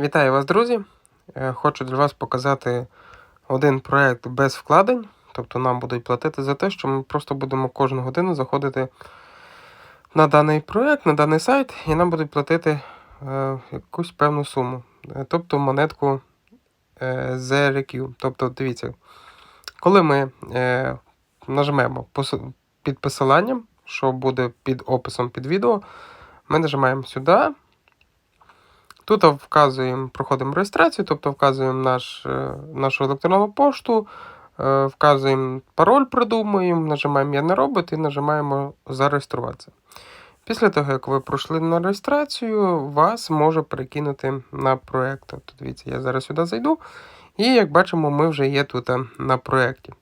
Вітаю вас, друзі! Е, Хочу для вас показати один проект без вкладень. Тобто нам будуть платити за те, що ми просто будемо кожну годину заходити на даний проект, на даний сайт, і нам будуть платити е, якусь певну суму. Е, Тобто монетку ZRQ. Тобто, дивіться, коли ми нажмемо під посиланням, що буде під описом під відео, ми нажимаємо сюди. Тут вказуємо, проходимо реєстрацію, тобто вказуємо наш, е, нашу електронну пошту, е, вказуємо пароль, придумуємо, нажимаємо Я не робот і нажимаємо зареєструватися. Після того, як ви пройшли на реєстрацію, вас може перекинути на проєкт. Тобто, дивіться, я зараз сюди зайду, і як бачимо, ми вже є тут е, на проєкті.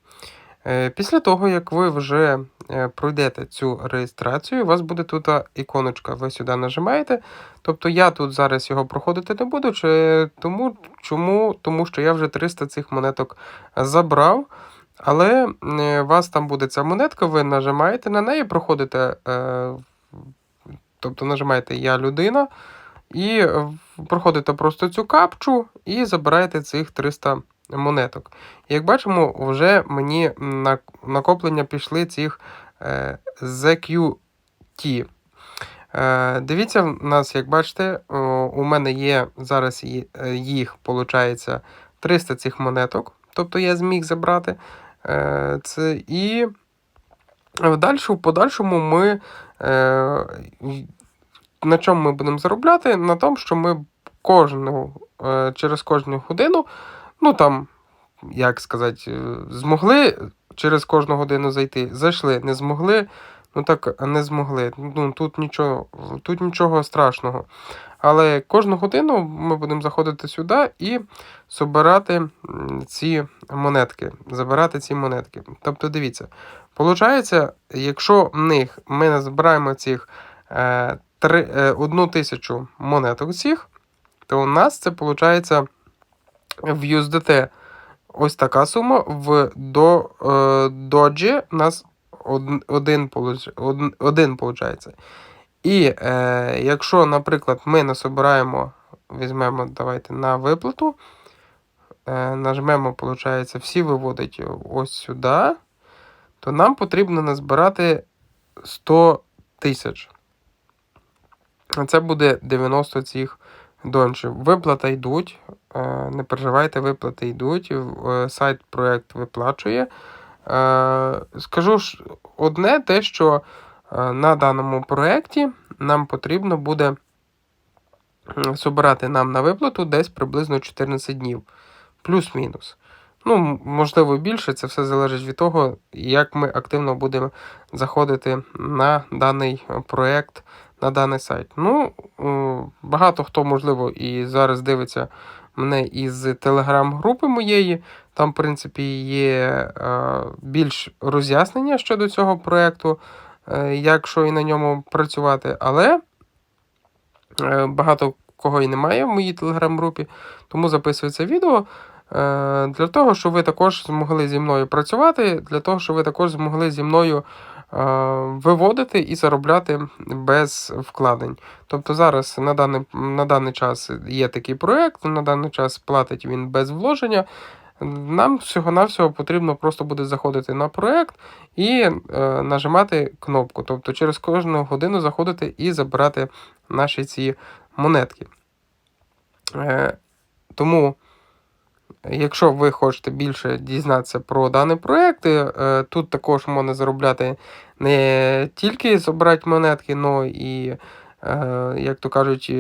Е, Після того, як ви вже е, пройдете цю реєстрацію, у вас буде тут іконочка. Ви сюди нажимаєте. Тобто я тут зараз його проходити не буду. Чи, тому, чому? тому що я вже 300 цих монеток забрав. Але е, у вас там буде ця монетка, ви нажимаєте на неї, проходите, тобто нажимаєте Я людина, і проходите просто цю капчу і забираєте цих 300 монеток. Як бачимо, вже мені на накоплення пішли цих е, ZQT. Е, Дивіться, в нас, як бачите, у мене є зараз е, їх, виходить, 300 цих монеток. Тобто я зміг забрати. Е, Це, і в дальшу, в подальшому ми е, на чому ми будемо заробляти? На тому, що ми кожну, е, через кожну годину, ну там, як сказати, е, змогли через кожну годину зайти, зайшли, не змогли, ну так не змогли. Ну, тут, нічого, тут нічого страшного. Але кожну годину ми будемо заходити сюди і собирати м, ці монетки, забирати ці монетки. Тобто, дивіться, Получається, якщо в них ми назбираємо цих е, три, е, одну тисячу монеток цих, то у нас це виходить в USDT ось така сума. В до, е, Doge у нас од- один, один, один виходить. І е, якщо, наприклад, ми насобираємо, візьмемо давайте на виплату, е, нажмемо, виходить, всі виводить ось сюди то нам потрібно назбирати 100 тисяч. Це буде 90 цих дончів. Виплата йдуть. Е, Не переживайте, виплати йдуть. е, Сайт проект виплачує. Е, Скажу ж одне, те, що на даному проєкті нам потрібно буде м, собирати нам на виплату десь приблизно 14 днів. Плюс-мінус. Ну, можливо, більше, це все залежить від того, як ми активно будемо заходити на даний проєкт, на даний сайт. Ну, е, багато хто, можливо, і зараз дивиться мене із телеграм-групи моєї. Там, в принципі, є е, більш роз'яснення щодо цього проєкту, е, як що і на ньому працювати. Але багато кого і немає в моїй телеграм-групі, тому записую це відео. Для того, щоб ви також змогли зі мною працювати, для того, щоб ви також змогли зі мною виводити і заробляти без вкладень. Тобто зараз на даний, на даний час є такий проєкт, на даний час платить він без вложення. Нам всього-навсього потрібно просто буде заходити на проєкт і е, нажимати кнопку. Тобто через кожну годину заходити і забирати наші ці монетки. Е, тому. Якщо ви хочете більше дізнатися про даний проєкт, е, тут також можна заробляти не тільки збирати монетки, але і, е, як то кажуть,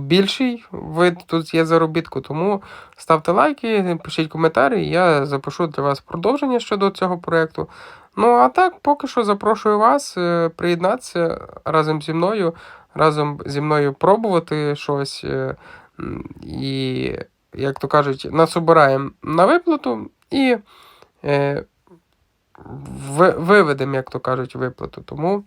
більший вид тут є заробітку. Тому ставте лайки, пишіть коментарі, я запишу для вас продовження щодо цього проєкту. Ну, а так, поки що запрошую вас е, приєднатися разом зі мною, разом зі мною пробувати щось. І як то кажуть, насобираємо на виплату і е, виведемо, як то кажуть, виплату. Тому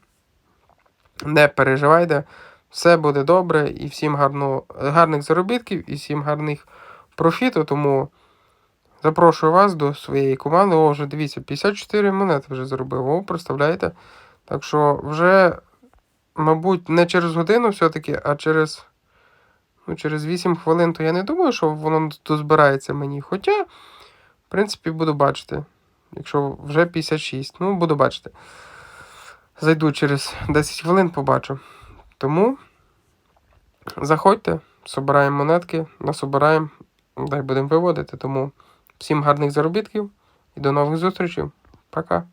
не переживайте, все буде добре і всім гарно, гарних заробітків, і всім гарних профіту. Тому запрошую вас до своєї команди. О, вже дивіться, 54 монети вже заробив. О, представляєте? Так що вже, мабуть, не через годину все-таки, а через. Ну, через 8 хвилин, то я не думаю, що воно дозбирається мені. Хоча, в принципі, буду бачити. Якщо вже 56, ну, буду бачити. Зайду через 10 хвилин, побачу. Тому заходьте, собираємо монетки, насобираємо, дай будемо виводити. Тому всім гарних заробітків і до нових зустрічей. Пока.